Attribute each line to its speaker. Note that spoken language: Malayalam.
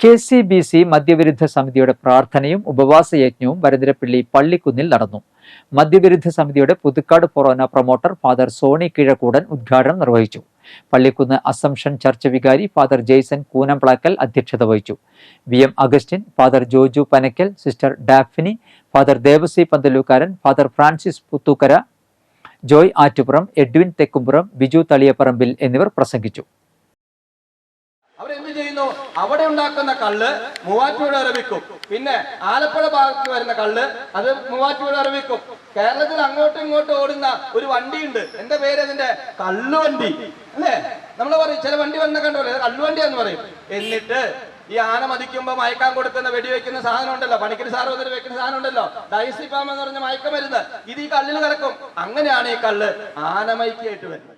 Speaker 1: കെ സി ബി സി മദ്യവിരുദ്ധ സമിതിയുടെ പ്രാർത്ഥനയും ഉപവാസ യജ്ഞവും വരന്തരപ്പള്ളി പള്ളിക്കുന്നിൽ നടന്നു. മദ്യവിരുദ്ധ സമിതിയുടെ പുതുക്കാട് ഫൊറോന പ്രൊമോട്ടർ ഫാദർ സോണി കിഴക്കൂടൻ ഉദ്ഘാടനം നിർവഹിച്ചു. പള്ളിക്കുന്ന് അസംഷൻ ചർച്ച് വികാരി ഫാദർ ജെയ്സൺ കൂനംപ്ലാക്കൽ അധ്യക്ഷത വഹിച്ചു. V M Augustine father Joju Panakkal sister Daphne father Devasi Panthalookkaran father Francis Puthukkara Joy Attupuram Edwin Thekkumpuram Biju Thaliyaparambil എന്നിവർ പ്രസംഗിച്ചു.
Speaker 2: അവരെന്ത് ചെയ്യുന്നു? അവിടെ ഉണ്ടാക്കുന്ന കള്ള് മൂവാറ്റുപുഴ അറബിക്കും. പിന്നെ ആലപ്പുഴ ഭാഗത്ത് വരുന്ന കള്ള് അത് മൂവാറ്റുപുഴ അറബിക്കും. കേരളത്തിൽ അങ്ങോട്ടും ഇങ്ങോട്ടും ഓടുന്ന ഒരു വണ്ടിയുണ്ട്. എന്താ പേര് അതിന്റെ? കള്ളുവണ്ടി. അല്ലേ? നമ്മൾ പറയും ചില വണ്ടി വന്ന കണ്ടോ കള്ളുവണ്ടി എന്ന് പറയും. എന്നിട്ട് ഈ ആന മതിക്കുമ്പോ മയക്കാൻ കൊടുക്കുന്ന വെടിവെക്കുന്ന സാധനം ഉണ്ടല്ലോ. പണിക്കരി സാർ വന്നിട്ട് വെക്കുന്ന സാധനം ഉണ്ടല്ലോ. ഡൈസിപ്പാം എന്ന് പറഞ്ഞ മയക്കമരുന്ന്. ഇത് ഈ കള്ളിൽ കിടക്കും അങ്ങനെയാണ് ഈ കള്ള് ആനമൈക്കായിട്ട് വരുന്നത്.